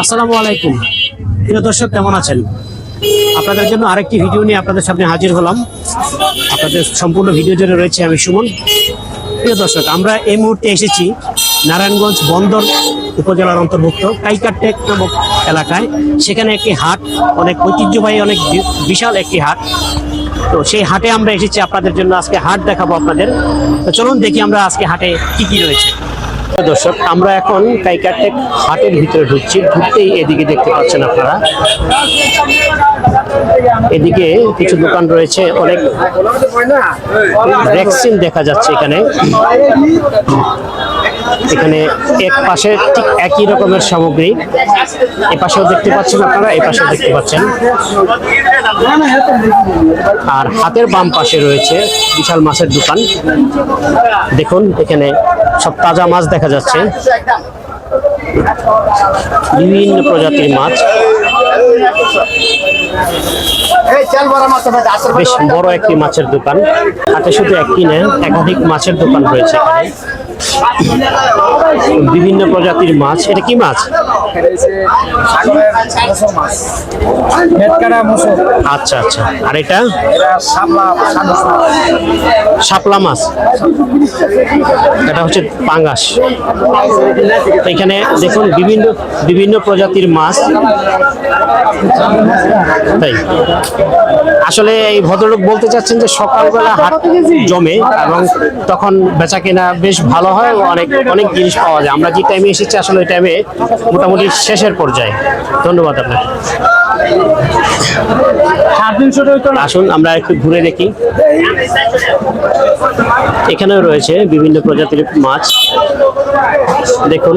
আসসালামু আলাইকুম। প্রিয় দর্শক, কেমন আছেন? আপনাদের জন্য আরেকটি ভিডিও নিয়ে আপনাদের সামনে হাজির হলাম। আপনাদের সম্পূর্ণ ভিডিও জুড়ে রয়েছে আমি সুমন। প্রিয় দর্শক, আমরা এই মুহূর্তে এসেছি নারায়ণগঞ্জ বন্দর উপজেলার অন্তর্ভুক্ত কাইকারটেক নামক এলাকায়। সেখানে একটি হাট, অনেক ঐতিহ্যবাহী, অনেক বিশাল একটি হাট। তো সেই হাটে আমরা এসেছি। আপনাদের জন্য আজকে হাট দেখাবো আপনাদের। তো চলুন দেখি আমরা আজকে হাটে কি কি রয়েছে। দর্শক, আমরা এখন কাইকারটেক হাটের ভিতরে ঢুকছি। ঢুকতেই এদিকে দেখতে পাচ্ছেন আপনারা। এদিকে কিছু দোকান রয়েছে, অনেক ভ্যাকসিন দেখা যাচ্ছে এখানে। এখানে এক পাশে ঠিক একই রকমের সামগ্রী। এ পাশেও দেখতে পাচ্ছেন আপনারা, এ পাশেও দেখতে পাচ্ছেন। আর হাতের বাম পাশে রয়েছে বিশাল মাছের দোকান। দেখুন, এখানে সব তাজা মাছ দেখা যাচ্ছে। বিভিন্ন প্রজাতির মাছ। বেশ বড় একটি মাছের দোকান। হাতে শুধু একটি নেন একাধিক মাছের দোকান রয়েছে এখানে। বিভিন্ন প্রজাতির মাছ এটা কি মাছ? আচ্ছা আচ্ছা। আর এটা? শাপলা মাছ। এটা হচ্ছে পাঙ্গাস। এখানে দেখুন বিভিন্ন বিভিন্ন প্রজাতির মাছ। তাই। আসলে এই ভদ্রলোক বলতে চাচ্ছেন যে সকালবেলা হাট জমে এবং তখন বেচা কেনা বেশ ভালো হয় ও অনেক অনেক জিনিস পাওয়া যায়। আমরা যে টাইমে এসেছি, আসলে ওই টাইমে মোটামুটি শেষের পর্যায়ে। ধন্যবাদ আপনাকে। আসুন, আমরা একটু ঘুরে দেখি। এখানেও রয়েছে বিভিন্ন প্রজাতির মাছ। দেখুন,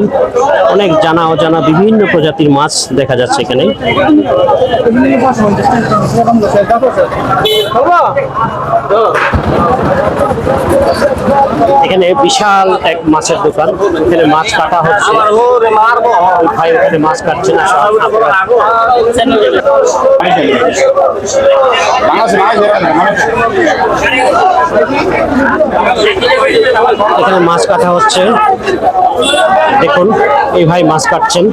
অনেক জানা অজানা বিভিন্ন প্রজাতির মাছ দেখা যাচ্ছে এখানে। এখানে বিশাল এক মাছের দোকান। এখানে মাছ কাটা হচ্ছে। ভাই, ওখানে মাছ কাটছে না এখানে মাছ কাটা হচ্ছে। দেখুন এই ভাই মাছ কাটছেন।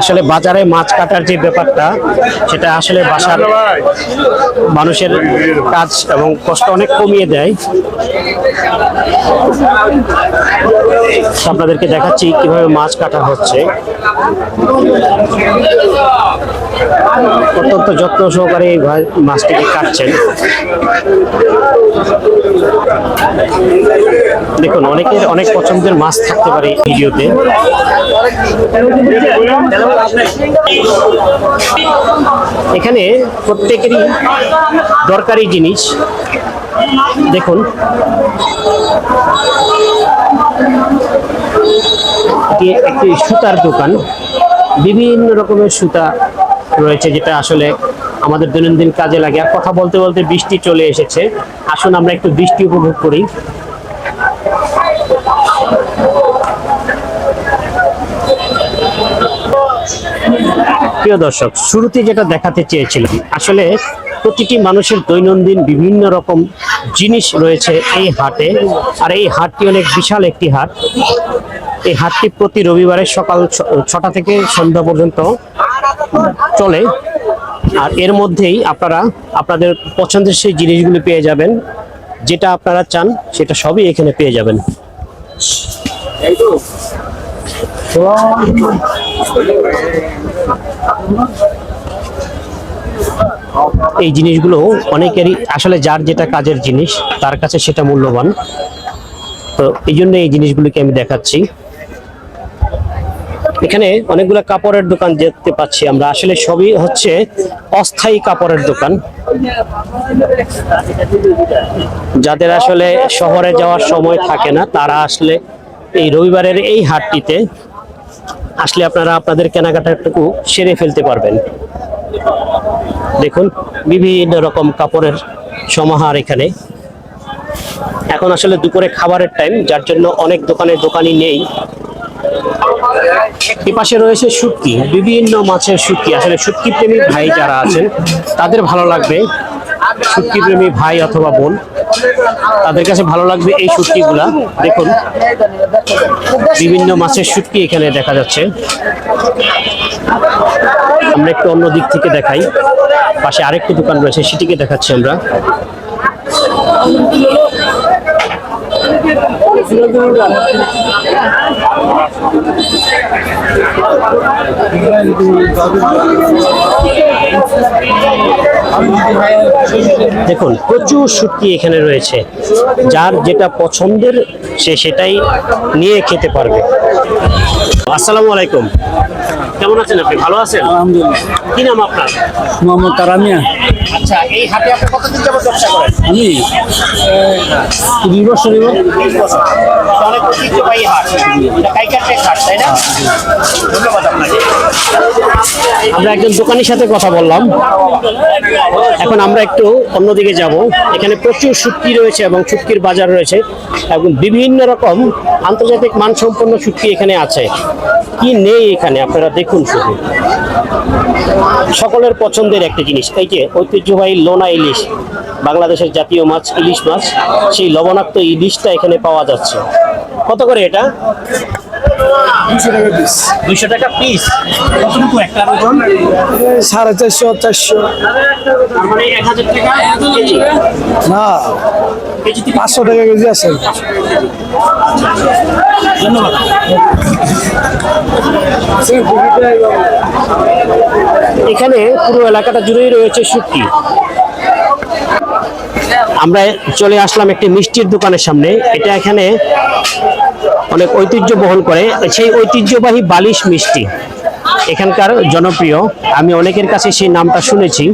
আসলে বাজারে মাছ কাটার যে ব্যাপারটা, সেটা আসলে বাসার মানুষের কাজ এবং কষ্ট অনেক কমিয়ে দেয়। আপনাদেরকে দেখাচ্ছি কীভাবে মাছ কাটা হচ্ছে। অত্যন্ত যত্ন সহকারে এই মাছটিকে কাটছেন। দেখুন, অনেকের অনেক পছন্দের মাছ থাকতে পারে ভিডিওতে। এখানে প্রত্যেকেরই দরকারি জিনিস। দেখুন। এটি একটি সুতার দোকান। বিভিন্ন রকমের সুতা রয়েছে, যেটা আসলে আমাদের দৈনন্দিন কাজে লাগে। আর কথা বলতে বলতে বৃষ্টি চলে এসেছে। আসুন আমরা একটু বৃষ্টি উপভোগ করি। প্রিয় দর্শক, শুরুতে যেটা দেখাতে চেয়েছিলাম, আসলে প্রতিটি মানুষের দৈনন্দিন বিভিন্ন রকম জিনিস রয়েছে এই হাটে, আর এই হাটটি অনেক বিশাল একটি হাট। এই হাটটি প্রতি রবিবারে সকাল ছটা থেকে সন্ধ্যা পর্যন্ত চলে, আর এর মধ্যেই আপনারা, আপনাদের পছন্দের সেই জিনিসগুলি পেয়ে যাবেন, যেটা আপনারা চান, সেটা সবই এখানে পেয়ে যাবেন। এই জিনিসগুলো অনেকেরই আসলে যার যেটা কাজের জিনিস, তার কাছে সেটা মূল্যবান। তো এই জন্য এই জিনিসগুলিকে আমি দেখাচ্ছি। এখানে অনেকগুলো কাপড়ের দোকান দেখতে পাচ্ছি আমরা। আসলে সবই হচ্ছে অস্থায়ী কাপড়ের দোকান। যাদের আসলে শহরে যাওয়ার সময় থাকে না, তারা আসলে এই রবিবারের এই হাটটিতে আসলে আপনারা আপনাদের কেনাকাটাটুকু সেরে ফেলতে পারবেন। দেখুন, বিভিন্ন রকম কাপড়ের সমাহার এখানে। এখন আসলে দুপুরে খাবারের টাইম যার জন্য অনেক দোকানে দোকানই নেই। এ পাশে রয়েছে শুটকি বিভিন্ন মাছের শুটকি আসলে শুটকি প্রেমী ভাই যারা আছেন, তাদের ভালো লাগবে। শুটকি প্রেমী ভাই অথবা বোন, তাদের কাছে ভালো লাগবে এই শুটকিগুলা দেখুন, বিভিন্ন মাছের শুটকি এখানে দেখা যাচ্ছে। আমরা একটু অন্য দিক থেকে দেখাই। পাশে আরেকটি দোকান রয়েছে, সেটিকে দেখাচ্ছি আমরা। দেখুন প্রচুর শুটকি এখানে রয়েছে। যার যেটা পছন্দের সে সেটাই নিয়ে খেতে পারবে। আসসালামু আলাইকুম। কেমন আছেন আপনি? ভালো আছেন? আলহামদুলিল্লাহ। কি নাম আপনার? মোহাম্মদ তারামিয়া। আচ্ছা এই হাটে আপনি কতদিন যাবত ব্যবসা করেন? আমি তিরিশ বছর এবার অনেক ঐতিহ্যবাহী হাট। এটা কাইকারটেক হাট তাই না? ধন্যবাদ আপনাকে। আমরা একজন দোকানির সাথে কথা বললাম। এখন আমরা একটু অন্যদিকে যাব। এখানে প্রচুর শুটকি রয়েছে এবং শুটকির বাজার রয়েছে। এবং বিভিন্ন রকম আন্তর্জাতিক মানসম্পন্ন শুটকি এখানে আছে। কি নেই এখানে? আপনারা দেখুন শুধু। সকলের পছন্দের একটা জিনিস। এই যে ঐতিহ্যবাহী লোনা ইলিশ, বাংলাদেশের জাতীয় মাছ, ইলিশ মাছ, সেই লবণাক্ত ইলিশটা এখানে পাওয়া যাচ্ছে। কত করে এটা? দুশো টাকা পিস দুইশো টাকা পিস কতটুকু একটা ওজন? সাড়ে চারশো চারশো। না পাঁচশো টাকা কেজি আছে। ধন্যবাদ। এখানে পুরো এলাকাটা জুড়েই রয়েছে শুটকি। আমরা চলে আসলাম একটি মিষ্টির দোকানের সামনে। এটা এখানে অনেক ঐতিহ্য বহন করে। সেই ঐতিহ্যবাহী বালিশ মিষ্টি এখানকার জনপ্রিয়। আমি অনেকের কাছে সেই নামটা শুনেছি।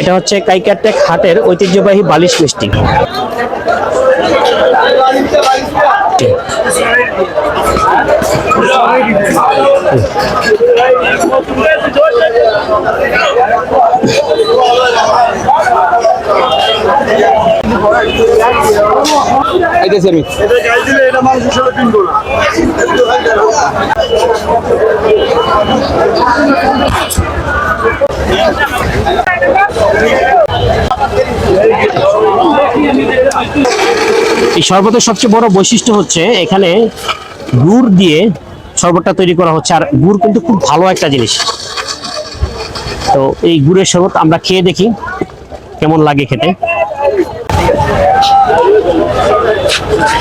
এটা হচ্ছে কাইকারটেক হাটের ঐতিহ্যবাহী বালিশ মিষ্টি। আইতেছি আমি। এই শরবতের সবচেয়ে বড় বৈশিষ্ট্য হচ্ছে এখানে গুড় দিয়ে শরবতটা তৈরি করা হচ্ছে। আর গুড় কিন্তু খুব ভালো একটা জিনিস। তো এই গুড়ের শরবত আমরা খেয়ে দেখি কেমন লাগে খেতে।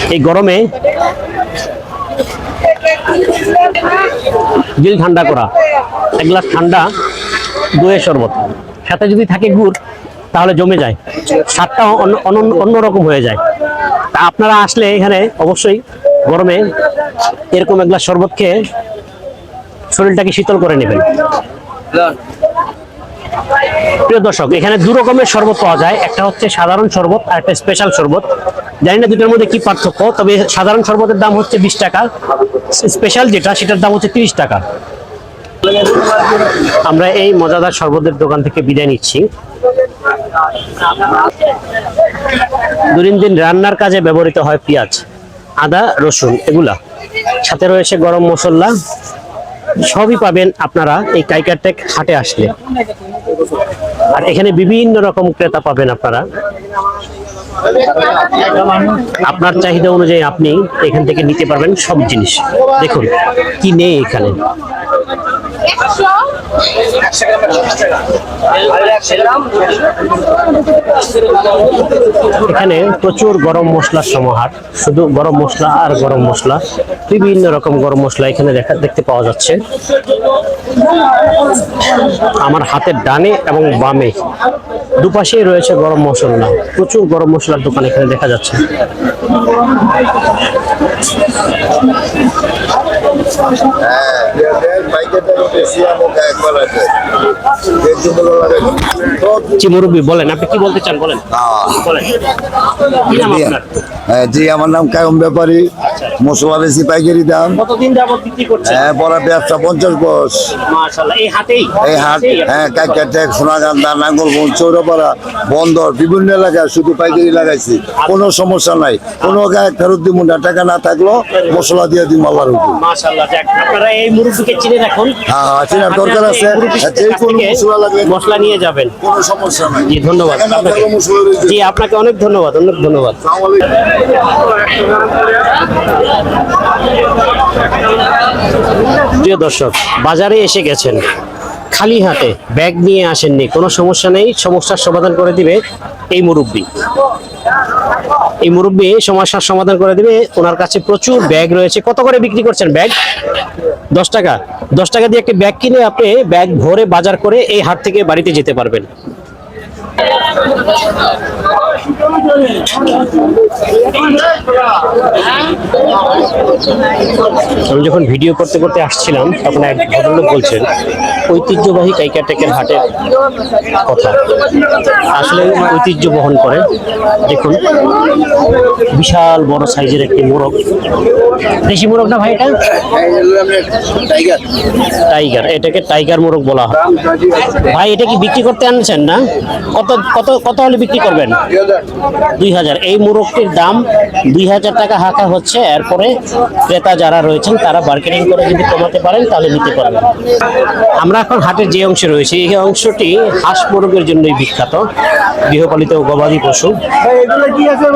এই গরমে দিল ঠান্ডা করা, এক গ্লাস ঠান্ডা, দইয়ের শরবত। সাথে যদি থাকে গুড়, তাহলে জমে যায়। স্বাদটা অন্য অন্য- অন্যরকম হয়ে যায়। তা আপনারা আসলে এখানে অবশ্যই গরমে এরকম এক গ্লাস শরবত খেয়ে শরীরটাকে শীতল করে নেবেন। প্রিয় দর্শক, এখানে দু রকমের শরবত পাওয়া যায়। একটা হচ্ছে সাধারণ শরবত আর একটা স্পেশাল শরবত। জানি না দুটোর মধ্যে কি পার্থক্য, তবে সাধারণ শরবতের দাম হচ্ছে বিশ টাকা। স্পেশাল যেটা, সেটার দাম হচ্ছে তিরিশ টাকা। আমরা এই মজাদার শরবতের দোকান থেকে বিদায় নিচ্ছি। দৈনন্দিন রান্নার কাজে ব্যবহৃত হয় পেঁয়াজ, আদা, রসুন, এগুলা। সাথে রয়েছে গরম মশলা সবই পাবেন আপনারা এই কাইকারটেক হাটে আসলে। আর এখানে বিভিন্ন রকম ক্রেতা পাবেন আপনারা। আপনার চাহিদা অনুযায়ী আপনি এখান থেকে নিতে পারবেন সব জিনিস। দেখুন, কি নেই এখানে। এখানে প্রচুর গরম মশলার সমাহার। শুধু গরম মশলা আর গরম মশলা, বিভিন্ন রকম গরম মশলা এখানে দেখা দেখতে পাওয়া যাচ্ছে। আমার হাতের ডানে এবং বামে দুপাশেই রয়েছে গরম মশলা। প্রচুর গরম মশলার দোকান এখানে দেখা যাচ্ছে। জি মুরব্বী বলেন আপনি কি বলতে চান বলেন। বলেন। কি নাম আপনার? হ্যাঁ, জি আমার নাম কায়ম ব্যাপারী। মশলা বেশি পাইকারি দাম। কতদিন যাবত বিক্রি করছেন? হ্যাঁ বড় ব্যবসা পঞ্চাশ বস। মাশাআল্লাহ এই হাতেই এই হাট হ্যাঁ নাঙ্গলগঞ্জ চৌরাপাড়া বন্দর বিভিন্ন এলাকায় শুধু পাইকারি লাগাইছি। কোনো সমস্যা নাই। কোনো গায়ে ফেরত দিব না। টাকা না থাকল মশলা দিয়ে দিন আল্লাহর উপর মাশাআল্লাহ আপনারা এই মুরব্বিকে চিনে হ্যাঁ হ্যাঁ চেনার দরকার আছে। এই মুরব্বির যে কোনো মশলা লাগলে মশলা নিয়ে যাবেন। কোনো সমস্যা নাই। জি ধন্যবাদ। আপনাকে থাকলেও মশলা রয়েছে। জি আপনাকে অনেক ধন্যবাদ অনেক ধন্যবাদ। প্রিয় দর্শক বাজারে এসে গেছেন। খালি হাতে ব্যাগ নিয়ে আসেননি কোনো সমস্যা নেই সমস্যার সমাধান করে দিবে এই মুরব্বী। এই মুরব্বী সমস্যার সমাধান করে দেবে। ওনার কাছে প্রচুর ব্যাগ রয়েছে। কত করে বিক্রি করছেন ব্যাগ? দশ টাকা। দশ টাকা দিয়ে একটি ব্যাগ কিনে আপনি ব্যাগ ভরে বাজার করে এই হাট থেকে বাড়িতে যেতে পারবেন। আমি যখন ভিডিও করতে করতে আসছিলাম তখন এক ভদ্রলোক বলছেন ঐতিহ্যবাহী কাইকাটেকের হাটের কথা। আসলে ঐতিহ্য বহন করে। দেখুন বিশাল বড় সাইজের একটি মোরগ। দেশি মোরগ না ভাই এটা? টাইগার। এটাকে টাইগার মোরগ বলা হয়। ভাই এটা কি বিক্রি করতে আনছেন না? কত কত কত হলে বিক্রি করবেন? দুই হাজার। এই মোরগটির দাম দুই হাজার টাকা হাঁকা হচ্ছে। এরপরে ক্রেতা যারা রয়েছেন, তারা বার্গেনিং করে যদি কমাতে পারেন, তাহলে নিতে পারবেন আমরা এখন হাটের যে অংশে রয়েছি, এই অংশটি হাঁস মোরগের জন্যই বিখ্যাত। গৃহপালিত গবাদি পশু,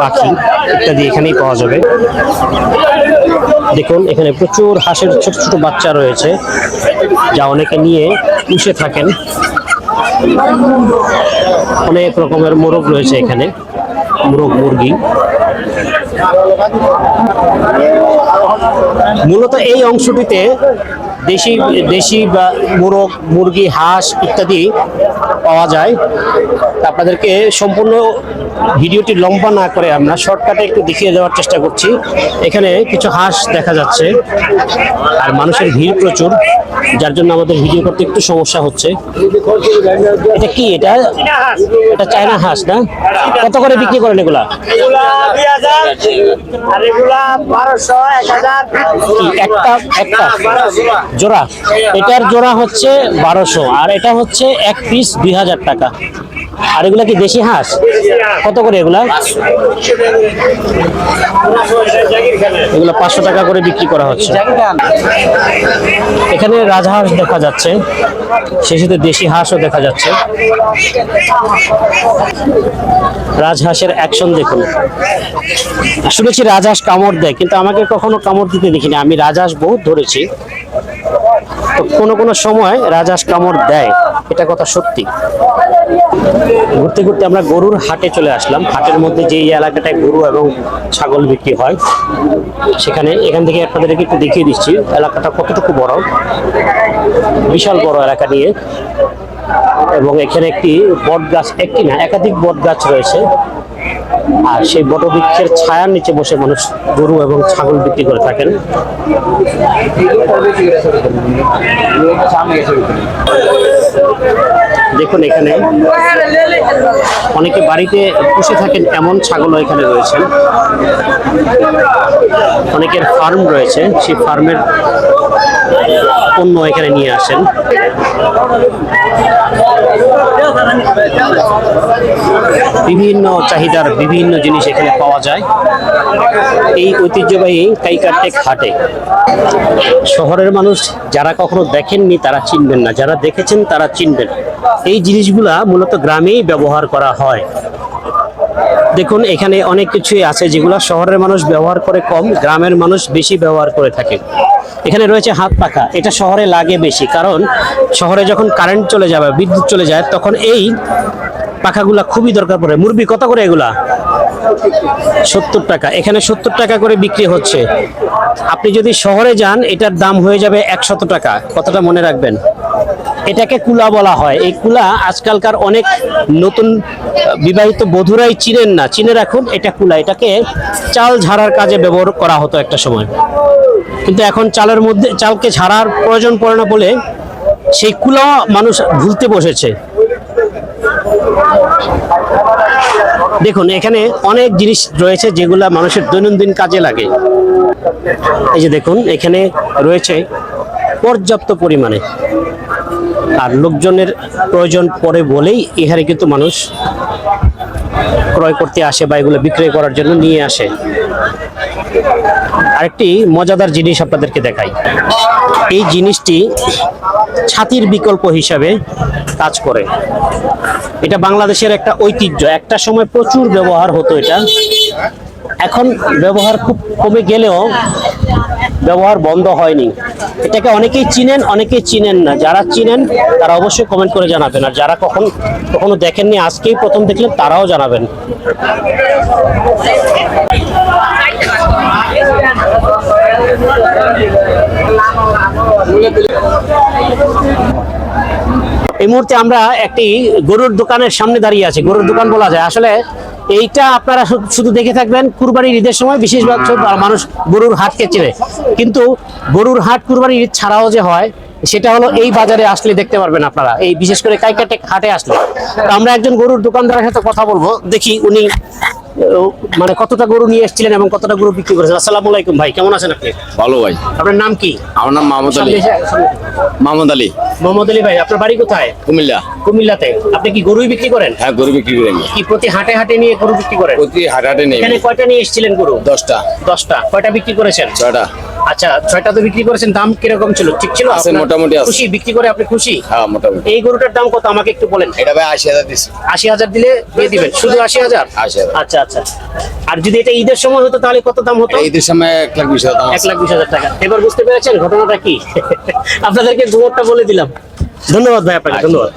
পাখি ইত্যাদি এখানেই পাওয়া যাবে। দেখুন, এখানে প্রচুর হাঁসের ছোট ছোট বাচ্চা রয়েছে। যা অনেকে নিয়ে পুষে থাকেন। অনেক রকমের মোরগ রয়েছে এখানে। মোরগ মুরগি। মূলত এই অংশটিতে দেশি দেশি বা মোরগ মুরগি হাঁস ইত্যাদি পাওয়া যায়। আপনাদেরকে সম্পূর্ণ ভিডিওটি লম্বা না করে আমরা শর্টকাটে একটু দেখিয়ে দেওয়ার চেষ্টা করছি। এখানে কিছু হাঁস দেখা যাচ্ছে আর মানুষের ভিড় প্রচুর যার জন্য আমাদের ভিডিও করতে একটু সমস্যা হচ্ছে। এটা কি এটা? এটা চায়না হাঁস না? কত করে বিক্রি করেন এগুলা? একটা একটা? জোড়া? এটার জোড়া হচ্ছে বারোশো, আর এটা হচ্ছে এক পিস দুই হাজার টাকা। আর এগুলা কি দেশি হাঁস? কত করে এগুলা? এগুলো পাঁচশো টাকা করে বিক্রি করা হচ্ছে। এখানে রাজহাঁস দেখা যাচ্ছে সেই সাথে দেশি হাঁসও দেখা যাচ্ছে। রাজহাঁসের অ্যাকশন দেখুন। শুনেছি রাজহাঁস কামড় দেয়, কিন্তু আমাকে কখনো কামড় দিতে দেখিনি। আমি রাজহাঁস বহুত ধরেছি। কোনো কোনো সময় রাজহাঁস কামড় দেয়, এটা কথা সত্যি। ঘুরতে ঘুরতে আমরা গরুর হাটে চলে আসলাম। হাটের মধ্যে যে এলাকাটায় গরু এবং ছাগল বিক্রি হয়, সেখানে এখান থেকে আপনাদেরকে একটু দেখিয়ে দিচ্ছি, এলাকাটা কতটুকু বড়। বিশাল বড় এলাকা নিয়ে। এবং এখানে একটি বট গাছ একটি না, একাধিক বট গাছ রয়েছে। আর সেই বটবৃক্ষের ছায়ার নিচে বসে মানুষ গরু এবং ছাগল বিক্রি করে থাকেন। দেখুন এখানে অনেকে বাড়িতে পুষে থাকেন, এমন ছাগলও এখানে রয়েছেন। অনেকের ফার্ম রয়েছে, সেই ফার্মের পণ্য এখানে নিয়ে আসেন। বিভিন্ন চাহিদার বিভিন্ন জিনিস এখানে পাওয়া যায়। এই ঐতিহ্যবাহী কাইকারটেক হাটে। শহরের মানুষ যারা কখনো দেখেননি, তারা চিনবেন না। যারা দেখেছেন, তারা চিনবেন। এই জিনিসগুলা মূলত গ্রামেই ব্যবহার করা হয়। দেখুন, এখানে অনেক কিছুই আছে যেগুলো শহরের মানুষ ব্যবহার করে কম, গ্রামের মানুষ বেশি ব্যবহার করে থাকে। এখানে রয়েছে হাত পাখা। এটা শহরে লাগে বেশি। কারণ শহরে যখন কারেন্ট চলে যাবে, বিদ্যুৎ চলে যায়, তখন এই পাখাগুলা খুবই দরকার পড়ে। মুরবি কত করে এগুলা? সত্তর টাকা। এখানে সত্তর টাকা করে বিক্রি হচ্ছে। আপনি যদি শহরে যান, এটার দাম হয়ে যাবে একশত টাকা। কতটা মনে রাখবেন। এটাকে কুলা বলা হয়। এই কুলা আজকালকার অনেক নতুন, বিবাহিত বধুরাই চিনেন না। চিনে রাখুন, এটা কুলা। এটাকে চাল ঝাড়ার কাজে ব্যবহার করা হতো একটা সময়। কিন্তু এখন চালের মধ্যে, চালকে ঝাড়ার প্রয়োজন পড়ে না বলে সেই কুলা মানুষ ভুলতে বসেছে। দেখুন, এখানে অনেক জিনিস রয়েছে যেগুলা মানুষের দৈনন্দিন কাজে লাগে। এই যে দেখুন, এখানে রয়েছে পর্যাপ্ত পরিমাণে। আর লোকজনের প্রয়োজন পড়ে বলেই এখানে কিন্তু মানুষ ক্রয় করতে আসে বা এগুলো বিক্রয় করার জন্য নিয়ে আসে। আরেকটি মজাদার জিনিস আপনাদেরকে দেখাই। এই জিনিসটি ছাতির বিকল্প হিসাবে কাজ করে। এটা বাংলাদেশের একটা ঐতিহ্য। একটা সময় প্রচুর ব্যবহার হতো এটা। এখন ব্যবহার খুব কমে গেলেও ব্যবহার বন্ধ হয়নি। এটাকে অনেকেই চিনেন অনেকেই চিনেন না। যারা চিনেন, তারা অবশ্যই কমেন্ট করে জানাবেন। আর যারা কখন, কখনো দেখেননি, আজকেই প্রথম দেখলেন, তারাও জানাবেন। এই মুহূর্তে আমরা একটি গরুর দোকানের সামনে দাঁড়িয়ে আছি। গরুর দোকান বলা যায়। আসলে এইটা আপনারা শুধু দেখে থাকবেন, কুরবানির ঈদের সময় বিশেষভাবে মানুষ গরুর হাটকে চেনে। কিন্তু গরুর হাট কুরবানির ঈদ ছাড়াও যে হয়, সেটা হলো এই বাজারে আসলে দেখতে পারবেন আপনারা। এই বিশেষ করে কাইকাটে হাটে আসলে। আমরা একজন গরুর দোকানদারের সাথে কথা বলব। দেখি উনি মানে কতটা গরু নিয়ে এসেছিলেন এবং কতটা গরু বিক্রি করেছেন? আসসালামু আলাইকুম ভাই কেমন আছেন আপনি? ভালো ভাই। আপনার নাম কি? আমার নাম মাহমুদ আলী। মাহমুদ আলী। মোহাম্মদ আলী ভাই আপনার বাড়ি কোথায়? কুমিল্লা। কুমিল্লাতে। আপনি কি গরুই বিক্রি করেন? হ্যাঁ গরু বিক্রি করে নিই কি প্রতি হাটে হাটে নিয়ে গরু বিক্রি করেন? প্রতি হাটাটে নেই এখানে কয়টা নিয়ে এসেছিলেন গরু? দশটা। দশটা। কয়টা বিক্রি করেছেন? ছয়টা। আচ্ছা ছয়টা তো বিক্রি করেছেন দাম কীরকম ছিল? ঠিক ছিল? আছে, মোটামুটি আছে। খুশি? বিক্রি করে আপনি খুশি? হ্যাঁ মোটামুটি। এই গরুটার দাম কত? আমাকে একটু বলেন। এটা ভাই আশি হাজার দিচ্ছি আশি হাজার দিলে দিয়ে দিবেন। শুধু আশি হাজার? 80,000 আচ্ছা আচ্ছা। আর যদি এটা ঈদের সময় হতো তাহলে কত দাম হতো? ঈদের সময় এক লাখ বিশ হাজার এক লাখ বিশ হাজার টাকা। এবার বুঝতে পেরেছেন ঘটনাটা কি? আপনাদেরকে জোরটা বলে দিলাম। ধন্যবাদ ভাই আপনাকে ধন্যবাদ।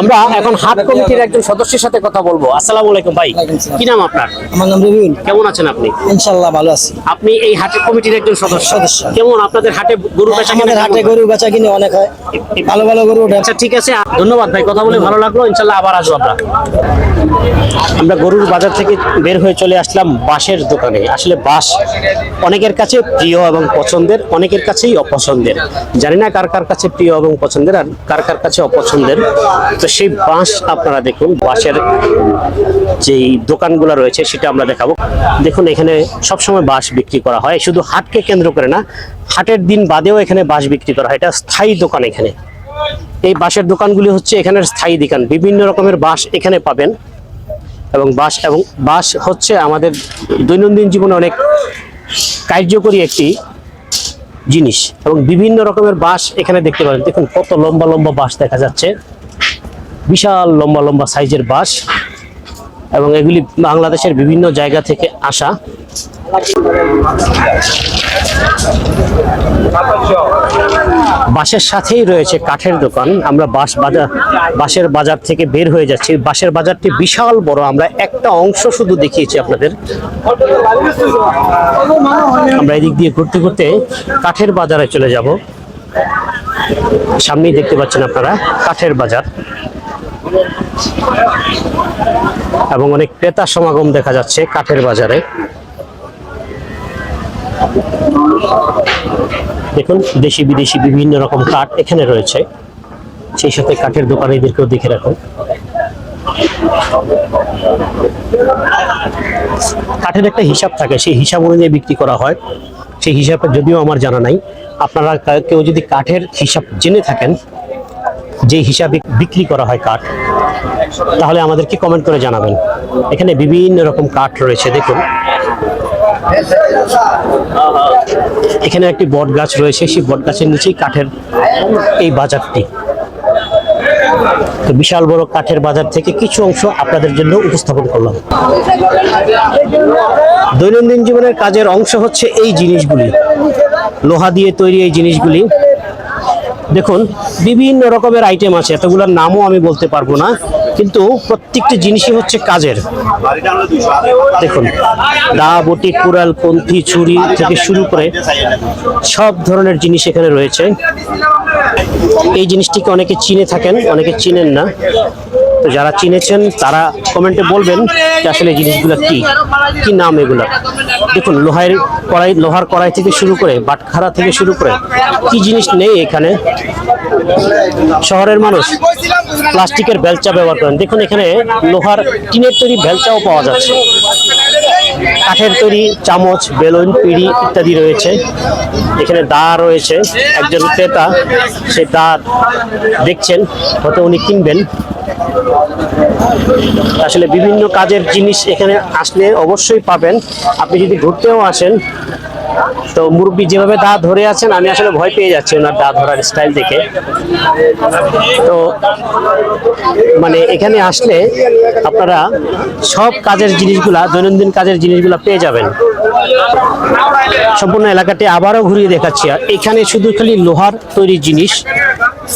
আমরা এখন হাট কমিটির একজন সদস্যের সাথে কথা বলব। আসসালামু আলাইকুম ভাই। কি নাম আপনার? আমার নাম রবিউল কেমন আছেন আপনি? ইনশাল্লাহ ভালো আছি। আপনি এই হাটের কমিটির একজন সদস্য। সদস্য। কেমন? আপনাদের হাটে গরু বেচা কেনা হাটে? গরু বেচা কিনে অনেক হয়। ভালো ভালো গরু আচ্ছা ঠিক আছে। ধন্যবাদ ভাই। কথা বলে ভালো লাগল। ইনশাল্লাহ আবার আসব আমরা। আমরা গরুর বাজার থেকে বের হয়ে চলে আসলাম বাঁশের দোকানে। আসলে বাঁশ অনেকের কাছে প্রিয় এবং পছন্দের অনেকের কাছেই অপছন্দের। জানি না কার কার কাছে প্রিয় এবং পছন্দের আর কার কার কাছে অপছন্দের। তো সেই বাঁশ আপনারা দেখুন, বাঁশের যেই দোকানগুলো রয়েছে সেটা আমরা দেখাবো। দেখুন, এখানে সবসময় বাঁশ বিক্রি করা হয়। শুধু হাটকে কেন্দ্র করে না, হাটের দিন বাদেও এখানে বাঁশ বিক্রি করা হয়। এটা স্থায়ী দোকান এখানে। এই বাঁশের দোকানগুলি হচ্ছে এখানের স্থায়ী দোকান। বিভিন্ন রকমের বাঁশ এখানে পাবেন। এবং বাঁশ এবং বাঁশ হচ্ছে আমাদের দৈনন্দিন জীবনে অনেক কার্যকরী একটি জিনিস। এবং বিভিন্ন রকমের বাঁশ এখানে দেখতে পাবেন। দেখুন, কত লম্বা লম্বা বাঁশ দেখা যাচ্ছে। বিশাল লম্বা লম্বা সাইজের বাঁশ এবং এগুলি বাংলাদেশের বিভিন্ন জায়গা থেকে আসা। বাঁশের সাথেই রয়েছে কাঠের দোকান। আমরা বাঁশ বাজার বাঁশের বাজার থেকে বের হয়ে যাচ্ছি। বাঁশের বাজারটি বিশাল বড়। আমরা একটা অংশ শুধু দেখিয়েছি আপনাদের। আমরা এদিক দিয়ে ঘুরতে ঘুরতে কাঠের বাজারে চলে যাব। সামনেই দেখতে পাচ্ছেন আপনারা কাঠের বাজার। এবং অনেক ক্রেতা সমাগম দেখা যাচ্ছে কাঠের বাজারে। দেখুন, দেশি বিদেশি বিভিন্ন রকম কাঠ এখানে রয়েছে। সেই সাথে কাঠের দোকানিদেরকেও দেখে রাখুন। কাঠের একটা হিসাব থাকে, সেই হিসাব অনুযায়ী বিক্রি করা হয়। সেই হিসাবটা যদিও আমার জানা নাই। আপনারা কেউ যদি কাঠের হিসাব জেনে থাকেন, যে হিসাবে বিক্রি করা হয় কাঠ, তাহলে আমাদেরকে কমেন্ট করে জানাবেন। এখানে বিভিন্ন রকম কাঠ রয়েছে, দেখুন। এখানে একটি বট গাছ রয়েছে, সেই বট গাছের নিচেই কাঠের এই বাজারটি। তো বিশাল বড় কাঠের বাজার থেকে কিছু অংশ আপনাদের জন্য উপস্থাপন করলাম। দৈনন্দিন জীবনের কাজের অংশ হচ্ছে এই জিনিসগুলি। লোহা দিয়ে তৈরি এই জিনিসগুলি। দেখুন, বিভিন্ন রকমের আইটেম আছে, এতগুলোর নামও আমি বলতে পারব না। কিন্তু প্রত্যেকটি জিনিসই হচ্ছে কাজের। দেখুন, দা, বটি, কুড়াল, পন্থি, ছুরি থেকে শুরু করে সব ধরনের জিনিস এখানে রয়েছে। এই জিনিসটিকে অনেকে চিনে থাকেন, অনেকে চিনেন না। তো যারা চিনেছেন, তারা কমেন্টে বলবেন যে আসলে জিনিসগুলো কি? কি নাম এগুলো? দেখুন, লোহার কড়াই লোহার কড়াই থেকে শুরু করে বাটখারা থেকে শুরু করে কি জিনিস নেই এখানে? শহরের মানুষ প্লাস্টিকের বেলচা ব্যবহার করেন। দেখুন এখানে লোহার টিনের তৈরি বেলচাও পাওয়া যাচ্ছে। কাঠের তৈরি চামচ, বেলুন, পিড়ি ইত্যাদি রয়েছে। এখানে দা রয়েছে, একজন ক্রেতা। সে দা দেখছেন, হয়তো উনি কিনবেন। আসলে বিভিন্ন কাজের জিনিস এখানে আসলে অবশ্যই পাবেন। আপনি যদি ঘুরতেও আসেন, তো মুরব্বী যেভাবে দা ধরে আছেন, আমি আসলে ভয় পেয়ে যাচ্ছি ওনার দা ধরার স্টাইল দেখে। তো মানে এখানে আসলে আপনারা সব কাজের জিনিসগুলা, দৈনন্দিন কাজের জিনিসগুলা পেয়ে যাবেন। সম্পূর্ণ এলাকাটি আবারও ঘুরিয়ে দেখাচ্ছি। এখানে শুধু খালি লোহার তৈরি জিনিস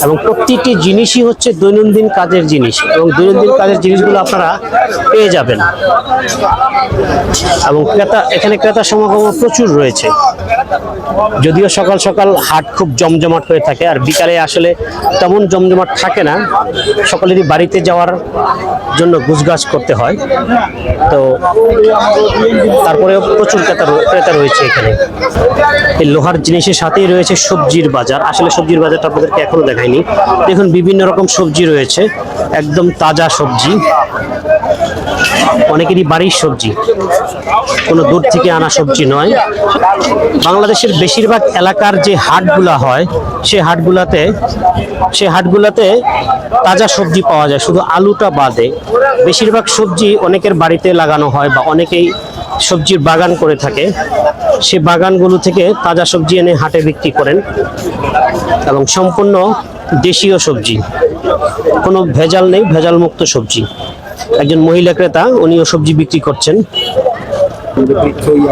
এবং প্রতিটি জিনিসই হচ্ছে দৈনন্দিন কাজের জিনিস এবং দৈনন্দিন কাজের জিনিসগুলো আপনারা পেয়ে যাবেন। এবং ক্রেতা, এখানে ক্রেতা সমাগম প্রচুর রয়েছে। যদিও সকাল সকাল হাট খুব জমজমাট হয়ে থাকে, আর বিকালে আসলে তেমন জমজমাট থাকে না। সকলেরই বাড়িতে যাওয়ার জন্য গুছগাছ করতে হয়, তো তারপরেও প্রচুর ক্রেতা ক্রেতা রয়েছে এখানে। এই লোহার জিনিসের সাথেই রয়েছে সবজির বাজার। আসলে সবজির বাজারটা আপনাদেরকে এখনও দেখাইনি। দেখুন, বিভিন্ন রকম সবজি রয়েছে, একদম তাজা সবজি, অনেকেরই বাড়ির সবজি, কোনো দূর থেকে আনা সবজি নয়। বাংলাদেশের বেশিরভাগ এলাকার যে হাটগুলা হয়, সে হাটগুলাতে সে হাটগুলাতে তাজা সবজি পাওয়া যায়, শুধু আলুটা বাদে। বেশিরভাগ সবজি অনেকের বাড়িতে লাগানো হয় বা অনেকেই সবজির বাগান করে থাকে। সে বাগানগুলো থেকে তাজা সবজি এনে হাটে বিক্রি করেন এবং সম্পূর্ণ দেশীয় সবজি। কোনো ভেজাল নেই ভেজাল মুক্ত সবজি। একজন মহিলা ক্রেতা, উনিও সবজি বিক্রি করছেন।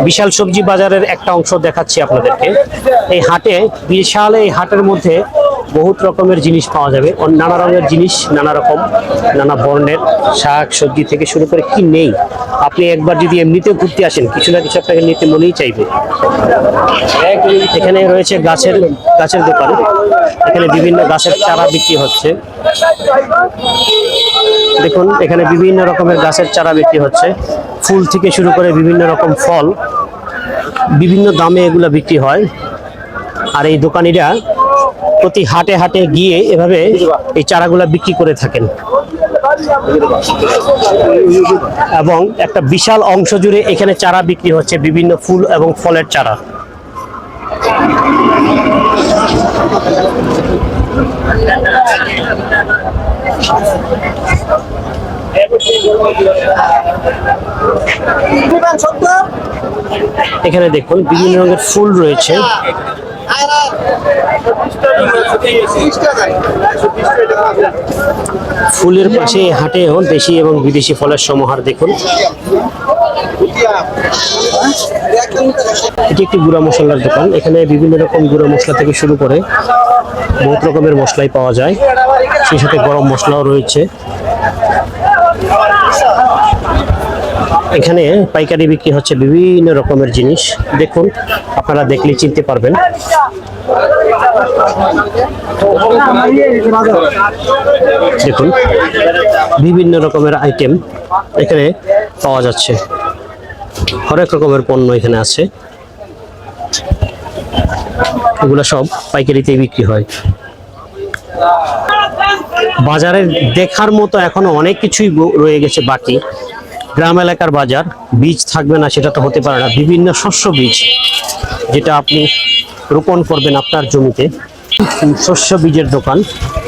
বিশাল সবজি বাজারের একটা অংশ দেখাচ্ছি আপনাদেরকে। এই হাটে, বিশাল এই হাটের মধ্যে বহুত রকমের জিনিস পাওয়া যাবে। নানা রঙের জিনিস, নানা রকম, নানা বর্ণের শাক সবজি থেকে শুরু করে কি নেই। আপনি একবার যদি এমনিতে ঘুরতে আসেন, কিছু না কিছু আপনাকে নিতে মনেই চাইবে। এখানে রয়েছে গাছের গাছের দোকান। এখানে বিভিন্ন গাছের চারা বিক্রি হচ্ছে। দেখুন, এখানে বিভিন্ন রকমের গাছের চারা বিক্রি হচ্ছে। ফুল থেকে শুরু করে বিভিন্ন রকম ফল। বিভিন্ন দামে এগুলো বিক্রি হয়। আর এই দোকানিরা প্রতি হাটে হাটে গিয়ে এভাবে এই চারাগুলা বিক্রি করে থাকেন। এবং একটা বিশাল অংশ জুড়ে এখানে চারা বিক্রি হচ্ছে, বিভিন্ন ফুল এবং ফলের চারা। এখানে দেখুন, বিভিন্ন রঙের ফুল রয়েছে। ফুলের পাশে হাটেও দেশি এবং বিদেশি ফলের সমাহার দেখুন। এটি একটি গুঁড়া মশলার দোকান। এখানে বিভিন্ন রকম গুঁড়া মশলা থেকে শুরু করে বহুত রকমের মশলাই পাওয়া যায়। সেই সাথে গরম মশলাও রয়েছে। এখানে পাইকারি বিক্রি হচ্ছে বিভিন্ন রকমের জিনিস। দেখুন, আপনারা দেখলে চিনতে পারবেন। দেখুন, বিভিন্ন রকমের আইটেম এখানে পাওয়া যাচ্ছে। হরেক রকমের পণ্য এখানে আছে। এগুলো সব পাইকারিতেই বিক্রি হয়। বাজারে দেখার মতো এখনও অনেক কিছুই রয়ে গেছে বাকি। গ্রাম এলাকার বাজার, বীজ থাকবে না, সেটা তো হতে পারে না। বিভিন্ন শস্য বীজ যেটা আপনি রোপণ করবেন আপনার জমিতে। শস্য বীজের দোকান,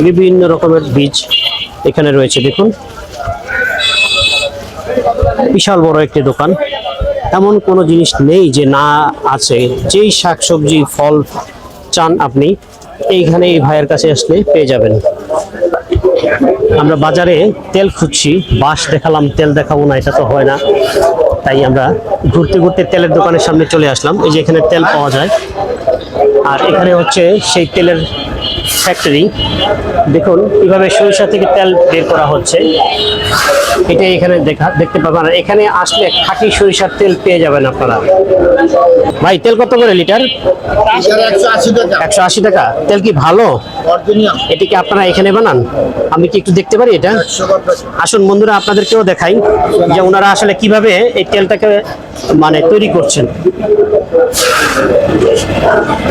বিভিন্ন রকমের বীজ এখানে রয়েছে। দেখুন, বিশাল বড় একটি দোকান। এমন কোনো জিনিস নেই যে না আছে। যেই শাকসবজি, ফল চান আপনি, এইখানে এই ভাইয়ের কাছে আসলে পেয়ে যাবেন। আমরা বাজারে তেল খুঁজছি বাস দেখালাম, তেল দেখাবো না, এটা তো হয় না। তাই আমরা ঘুরতে ঘুরতে তেলের দোকানের সামনে চলে আসলাম। এই যে এখানে তেল পাওয়া যায়। আর এখানে হচ্ছে সেই তেলের ফ্যাক্টরি দেখুন কীভাবে সরিষা থেকে তেল বের করা হচ্ছে। এটা এখানে দেখা দেখতে পাবেন। আর এখানে আসলে খাঁটি সরিষার তেল পেয়ে যাবেন আপনারা। ভাই তেল কত করে লিটার? একশো আশি টাকা। তেল কি ভালো? এটি কি আপনারা এখানে বানান? আমি কি একটু দেখতে পারি এটা? আসুন বন্ধুরা আপনাদেরকেও দেখাই যে ওনারা আসলে কীভাবে এই তেলটাকে মানে তৈরি করছেন।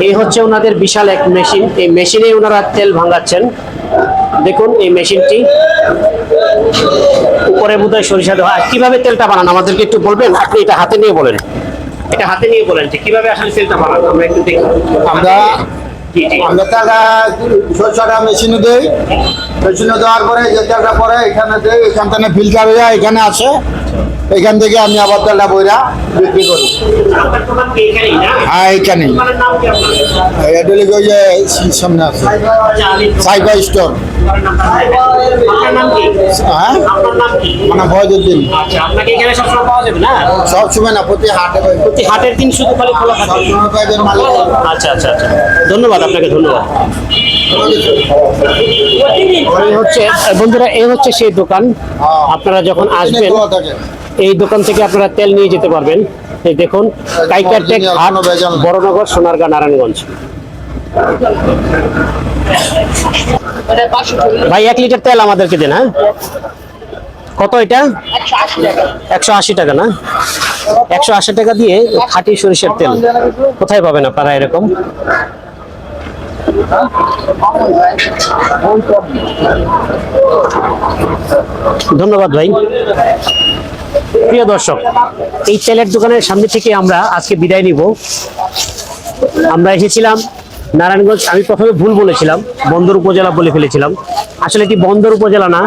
এই হচ্ছে ওনাদের বিশাল এক মেশিন। এই মেশিনে ওনারা তেল ভাঙাচ্ছেন। দেখুন এই মেশিনটি উপরে বোধহয় সরিষা দেওয়া। হয় কীভাবে তেলটা বানান আমাদেরকে একটু বলবেন? আপনি এটা হাতে নিয়ে বলেন। এটা হাতে নিয়ে বলেন যে কীভাবে আসলে তেলটা বানান আমরা একটু দেখি। আমরা আমরা ছয়শটা মেশিনে দেই। পেছনে দেওয়ার পরে যে তেলটা পরে এখানে দেয় এখান থেকে ফিল্টার হয়ে এখানে আসে এখান থেকে আমি আবার তেলটা বইরা বিক্রি করি। এখানেই হ্যাঁ আপনার এটা লিখে যে সামনে আছে। সাইবার স্টোর হ্যাঁ? মানে আচ্ছা সবসময় না? প্রতি হাটে প্রতি হাটের দিন শুধু খালি খোলা থাকে। মালিক। আচ্ছা আচ্ছা আচ্ছা। ধন্যবাদ আপনাকে ধন্যবাদ। এই হচ্ছে বন্ধুরা এই হচ্ছে সেই দোকান। আপনারা যখন আসবেন এই দোকান থেকে আপনারা তেল নিয়ে যেতে পারবেন। এই দেখুন কাইকার টেক হাট। বড়নগর সোনারগাঁ নারায়ণগঞ্জ। ভাই এক লিটার তেল আমাদেরকে দেন হ্যাঁ? কত এটা? একশো আশি টাকা না? একশো আশি টাকা দিয়ে খাঁটি সরিষার তেল। কোথায় পাবেন আপনারা এরকম? ধন্যবাদ ভাই। প্রিয় দর্শক, এই তেলের দোকানের সামনে থেকে আমরা আজকে বিদায় নিব। আমরা এসেছিলাম নারায়ণগঞ্জ, আমি প্রথমে ভুল বলেছিলাম, বন্দর উপজেলা বলে ফেলেছিলাম। আসলে এটি বন্দর উপজেলা না?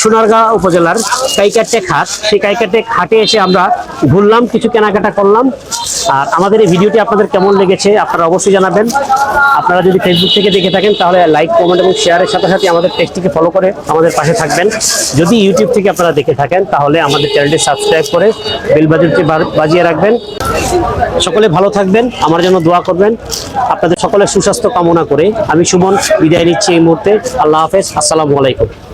সোনারগাঁ উপজেলার কাইকারটেক হাট সেই কাইকারটেক খাটে এসে আমরা ঘুরলাম, কিছু কেনাকাটা করলাম। আর আমাদের এই ভিডিওটি আপনাদের কেমন লেগেছে আপনারা অবশ্যই জানাবেন। আপনারা যদি ফেসবুক থেকে দেখে থাকেন, তাহলে লাইক কমেন্ট এবং শেয়ারের সাথে সাথে আমাদের পেজটিকে ফলো করে আমাদের পাশে থাকবেন। যদি ইউটিউব থেকে আপনারা দেখে থাকেন, তাহলে আমাদের চ্যানেলটি সাবস্ক্রাইব করে বেল বাজারটি বাজিয়ে রাখবেন। সকলে ভালো থাকবেন, আমার জন্য দোয়া করবেন। আপনাদের সকলের সুস্বাস্থ্য কামনা করে আমি সুমন বিদায় নিচ্ছি এই মুহূর্তে। আল্লাহ হাফেজ, আসসালামু আলাইকুম।